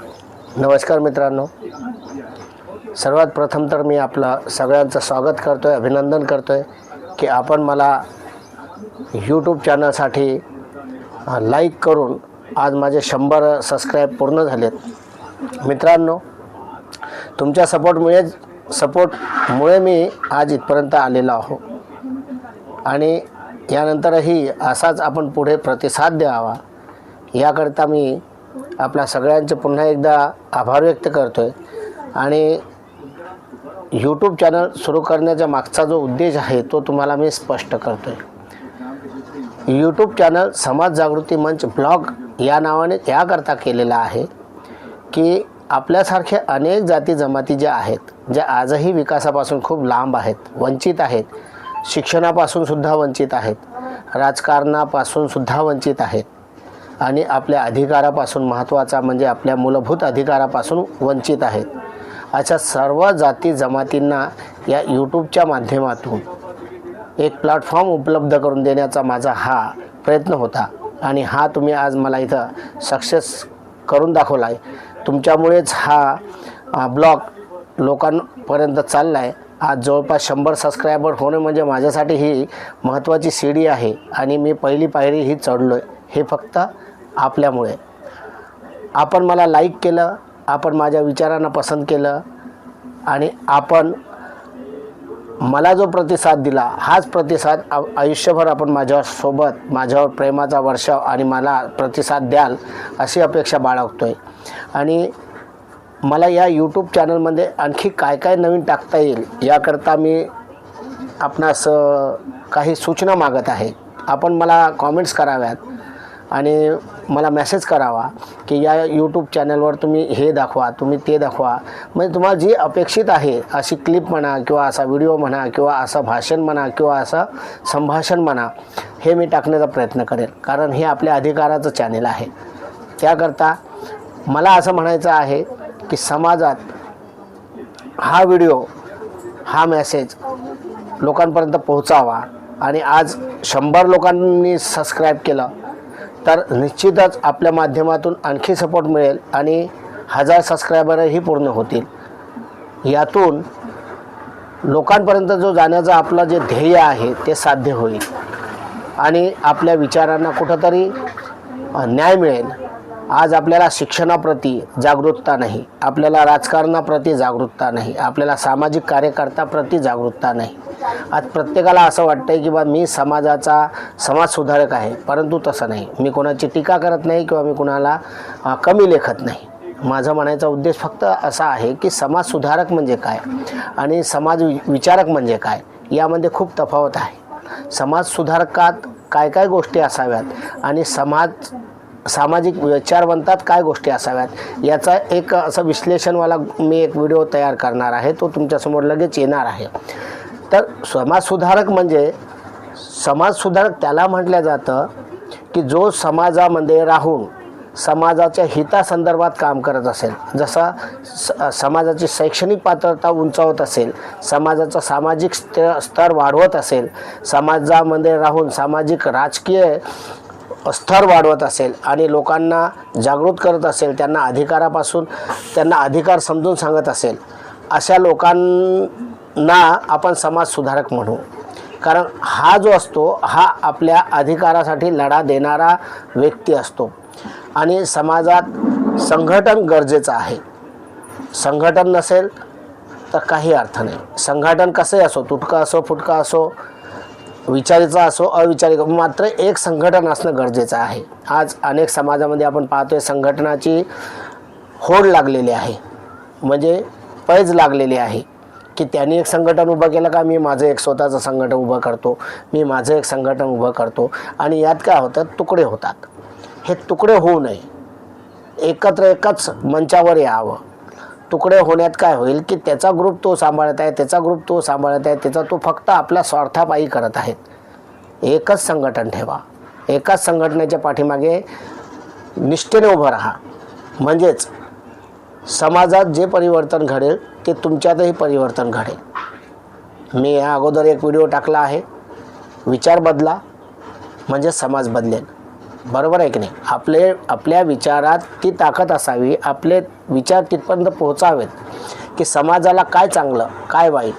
नमस्कार मित्रांनो. सर्वात प्रथम तर मी आपलं सगळ्यांचं स्वागत करतो आहे अभिनंदन करतो आहे की आपण मला यूट्यूब चॅनलसाठी लाईक करून आज माझे शंभर सबस्क्राईब पूर्ण झालेत. मित्रांनो तुमच्या सपोर्टमुळे सपोर्टमुळे मी आज इथपर्यंत आलेलो आहो. आणि यानंतरही असाच आपण पुढे प्रतिसाद द्यावा याकरिता मी आपल्या सगळ्यांचे पुन्हा एकदा आभार व्यक्त करतो आहे आणि यूट्यूब चॅनल सुरू करण्याच्या मागचा जो उद्देश आहे तो तुम्हाला मी स्पष्ट करतो आहे यूट्यूब चॅनल समाज जागृती मंच ब्लॉग या नावाने याकरता केलेला आहे की आपल्यासारखे अनेक जाती जमाती ज्या आहेत ज्या आजही विकासापासून खूप लांब आहेत वंचित आहेत शिक्षणापासून सुद्धा वंचित आहेत राजकारणापासून सुद्धा वंचित आहेत आणि आपल्या अधिकारापासून महत्त्वाचा म्हणजे आपल्या मूलभूत अधिकारापासून वंचित आहेत. अशा सर्व जाती जमातींना या यूट्यूबच्या माध्यमातून एक प्लॅटफॉर्म उपलब्ध करून देण्याचा माझा हा प्रयत्न होता. आणि हा तुम्ही आज मला इथं सक्सेस करून दाखवला आहे तुमच्यामुळेच हा ब्लॉग लोकांपर्यंत चालला आहे आज जवळपास शंभर सबस्क्रायबर होणे म्हणजे माझ्यासाठी ही महत्त्वाची शिडी आहे. आणि मी पहिली पायरी ही चढलो आहे हे फक्त आपल्यामुळे. आपण मला लाईक केलं आपण माझ्या विचारांना पसंत केलं आणि आपण मला जो प्रतिसाद दिला हाच प्रतिसाद आयुष्यभर आपण माझ्यासोबत माझ्यावर प्रेमाचा वर्षाव आणि मला प्रतिसाद द्याल अशी अपेक्षा बाळगतो आहे आणि मला या यूट्यूब चॅनलमध्ये आणखी काय काय नवीन टाकता येईल याकरता मी आपणास काही सूचना मागत आहे. आपण मला कॉमेंट्स कराव्यात. आणि मला मेसेज करावा की या यूट्यूब चॅनलवर तुम्ही हे दाखवा तुम्ही ते दाखवा. म्हणजे तुम्हाला जी अपेक्षित आहे अशी क्लिप म्हणा किंवा असा व्हिडिओ म्हणा किंवा असं भाषण म्हणा किंवा असं संभाषण म्हणा हे मी टाकण्याचा प्रयत्न करेन. कारण हे आपल्या अधिकाराचं चॅनेल आहे. त्याकरता मला असं म्हणायचं आहे की समाजात हा व्हिडिओ हा मेसेज लोकांपर्यंत पोहोचावा. आणि आज शंभर लोकांनी सबस्क्राईब केलं तर निश्चितच आपल्या माध्यमातून आणखी सपोर्ट मिळेल आणि हजार सबस्क्रायबरही पूर्ण होतील. यातून लोकांपर्यंत जो जाण्याचं आपलं जे ध्येय आहे ते साध्य होईल. आणि आपल्या विचारांना कुठंतरी न्याय मिळेल. आज आपल्याला शिक्षणाप्रती जागरूकता नाही आपल्याला राजकारणाप्रती जागरूकता नाही आपल्याला सामाजिक कार्यकर्त्याप्रती जागरूकता नाही. आज प्रत्येकाला असं वाटतं आहे की बा मी समाजाचा समाजसुधारक आहे परंतु तसं नाही. मी कोणाची टीका करत नाही किंवा मी कोणाला कमी लेखत नाही. माझा म्हणायचा उद्देश फक्त असा आहे की समाजसुधारक म्हणजे काय आणि समाज वि- विचारक म्हणजे काय यामध्ये खूप तफावत आहे. समाजसुधारकात काय काय गोष्टी असाव्यात आणि समाज सामाजिक विचारवंतात काय गोष्टी असाव्यात? याचा एक असं विश्लेषणवाला मी एक व्हिडिओ तयार करणार आहे तो तुमच्यासमोर लगेच येणार आहे. तर समाजसुधारक म्हणजे समाजसुधारक त्याला म्हटलं जातं की जो समाजामध्ये राहून समाजाच्या हितासंदर्भात काम करत असेल जसा स समाजाची शैक्षणिक पात्रता उंचावत असेल समाजाचा सामाजिक स्तर वाढवत असेल समाजामध्ये राहून सामाजिक राजकीय स्तर वाढवत असेल आणि लोकांना जागृत करत असेल त्यांना अधिकारापासून त्यांना अधिकार समजून सांगत असेल अशा लोकांना आपण समाज सुधारक म्हणू. कारण हा जो असतो हा आपल्या अधिकारासाठी लढा देणारा व्यक्ती असतो. आणि समाजात संघटन गरजेचं आहे. संघटन नसेल तर काही अर्थ नाही. संघटन कसंही असो तुटका असो फुटका असो विचारीचा असो अविचारी मात्र एक संघटन असणं गरजेचं आहे. आज अनेक समाजामध्ये आपण पाहतोय संघटनाची होड लागलेली आहे. म्हणजे पैज लागलेली आहे. की त्यांनी एक संघटन उभं केलं का मी माझं एक स्वतःचं संघटन उभं करतो. मी माझं एक संघटन उभं करतो. आणि यात काय होतं तुकडे होतात. हे तुकडे होऊ नये. एकत्र एकच मंचावर यावं. तुकडे होण्यात काय होईल की त्याचा ग्रुप तो सांभाळत आहे त्याचा ग्रुप तो सांभाळत आहे त्याचा तो फक्त आपल्या स्वार्थापायी करत आहेत एकच संघटन ठेवा. एकाच संघटनेच्या पाठीमागे निष्ठेने उभं राहा. म्हणजेच समाजात जे परिवर्तन घडेल ते तुमच्यातही परिवर्तन घडेल. मी या अगोदर एक व्हिडिओ टाकला आहे. विचार बदला म्हणजे समाज बदलेल. बरोबर आहे की नाही? आपले आपल्या विचारात ती ताकद असावी आपले विचार तिथपर्यंत पोहोचावेत की समाजाला काय चांगलं काय वाईट.